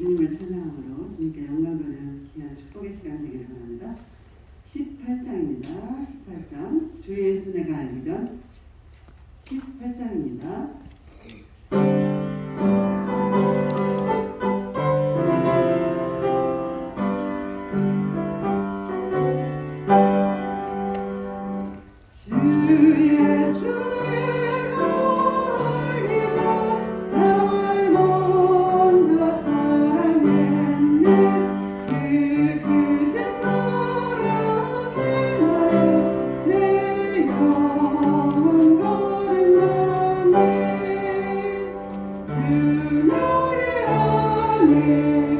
주님을 찬양함으로 주님께 영광가는 귀한 축복의 시간 되기를 바랍니다. 18장입니다. 18장 주 예수 내가 알기 전 18장입니다. 주 그 노래 안에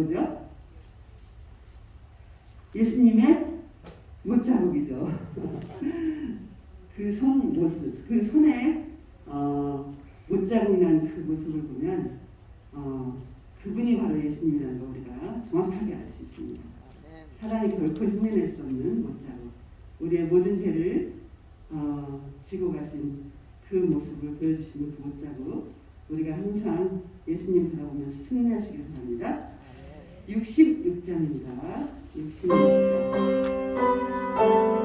뭐죠? 예수님의 못자국이죠. 그 손 모습, 그 손에 어, 못자국 난 그 모습을 보면 어, 그분이 바로 예수님이라는 걸 우리가 정확하게 알 수 있습니다. 사단이 결코 흉내낼 수 없는 못자국. 우리의 모든 죄를 어, 지고 가신 그 모습을 보여주시는 그 못자국. 우리가 항상 예수님 바라보면서 승리하시길 바랍니다. 66장입니다. 66장.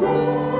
가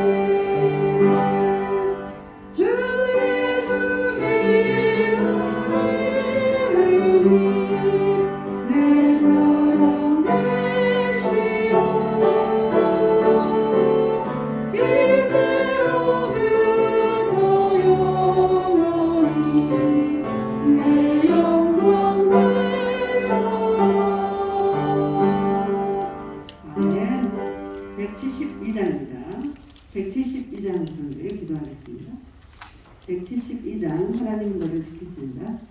하나님 너를 지키신다.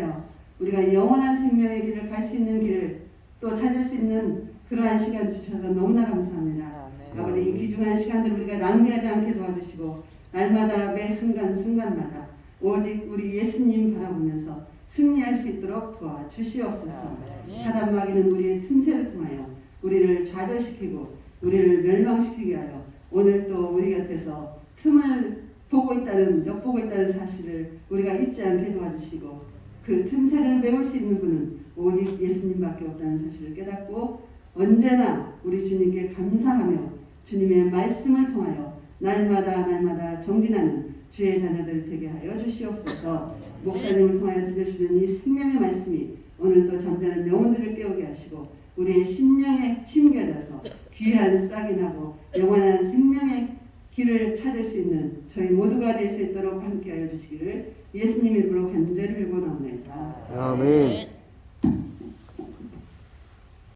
통하여 우리가 영원한 생명의 길을 갈 수 있는 길을 또 찾을 수 있는 그러한 시간 주셔서 너무나 감사합니다. 아버지 이 귀중한 시간들 우리가 낭비하지 않게 도와주시고 날마다 매 순간 순간마다 오직 우리 예수님 바라보면서 승리할 수 있도록 도와주시옵소서. 사단 마귀는 우리의 틈새를 통하여 우리를 좌절시키고 우리를 멸망시키게 하여 오늘 또 우리 곁에서 틈을 보고 있다는 엿보고 있다는 사실을 우리가 잊지 않게 도와주시고 그 틈새를 메울 수 있는 분은 오직 예수님밖에 없다는 사실을 깨닫고 언제나 우리 주님께 감사하며 주님의 말씀을 통하여 날마다 날마다 정진하는 주의 자녀들 되게 하여 주시옵소서. 목사님을 통하여 들려주시는 이 생명의 말씀이 오늘도 잠자는 영혼들을 깨우게 하시고 우리의 심령에 심겨져서 귀한 싹이 나고 영원한 생명의 길을 찾을 수 있는 저희 모두가 될 수 있도록 함께하여 주시기를 예수님 이름으로 간절히 빌고 나옵나이다. 아멘.